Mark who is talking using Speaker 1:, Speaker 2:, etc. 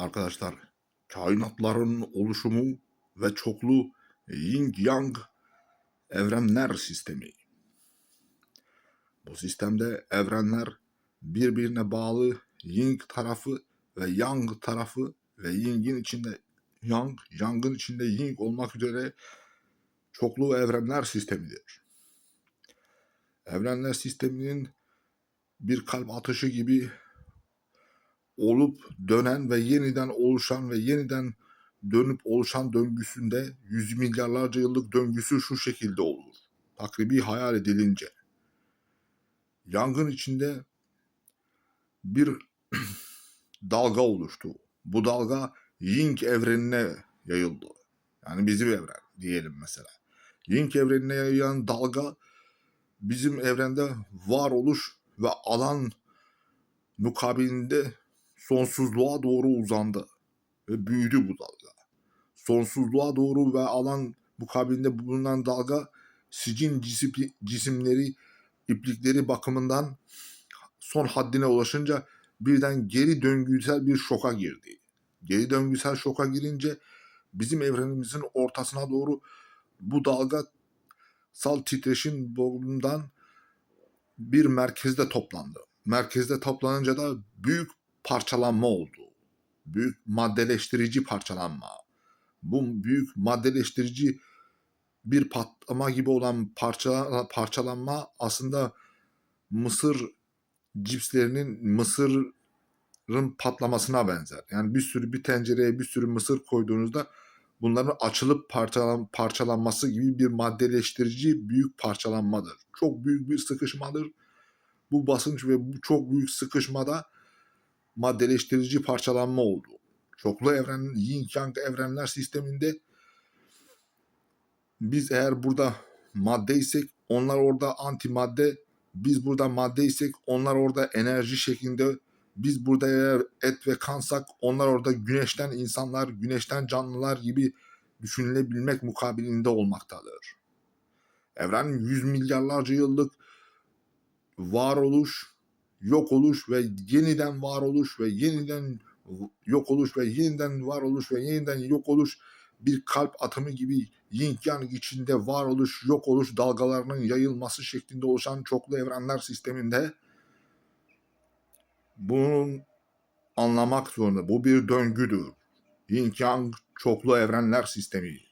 Speaker 1: Arkadaşlar, kainatların oluşumu ve çoklu yin yang evrenler sistemi. Bu sistemde evrenler birbirine bağlı yin tarafı ve yang tarafı ve yingin içinde yang, yangın içinde yin olmak üzere çoklu evrenler sistemidir. Evrenler sisteminin bir kalp atışı gibi olup dönen ve yeniden oluşan ve yeniden dönüp oluşan döngüsünde yüz milyarlarca yıllık döngüsü şu şekilde olur. Takribi hayal edilince. Yangın içinde bir dalga oluştu. Bu dalga Ying evrenine yayıldı. Yani bizim evren diyelim mesela. Ying evrenine yayılan dalga bizim evrende varoluş ve alan mukabilinde sonsuzluğa doğru uzandı ve büyüdü bu dalga. Sonsuzluğa doğru ve alan mukabilinde bulunan dalga sicin cisim- cisimleri, iplikleri bakımından son haddine ulaşınca birden geri döngüsel bir şoka girdi. Geri döngüsel şoka girince bizim evrenimizin ortasına doğru bu dalga sal titreşim boğumundan bir merkezde toplandı. Merkezde toplanınca da büyük parçalanma oldu. Büyük maddeleştirici parçalanma. Bu büyük maddeleştirici bir patlama gibi olan parça, parçalanma aslında Mısır cipslerinin Mısır'ın patlamasına benzer. Yani bir sürü bir tencereye bir sürü mısır koyduğunuzda bunların açılıp parçalan, parçalanması gibi bir maddeleştirici büyük parçalanmadır. Çok büyük bir sıkışmadır. Bu basınç ve bu çok büyük sıkışmada maddeleştirici parçalanma oldu. Çoklu evren, yin yang evrenler sisteminde biz eğer burada maddeysek onlar orada antimadde, biz burada maddeysek onlar orada enerji şeklinde, biz burada eğer et ve kansak onlar orada güneşten insanlar, güneşten canlılar gibi düşünülebilmek mukabilinde olmaktadır. Evren yüz milyarlarca yıllık varoluş, yok oluş ve yeniden varoluş ve yeniden yok oluş ve yeniden varoluş ve yeniden yok oluş bir kalp atımı gibi yin yang içinde varoluş, yok oluş dalgalarının yayılması şeklinde oluşan çoklu evrenler sisteminde bunun anlamak zorunda. Bu bir döngüdür. Yin yang çoklu evrenler sistemi.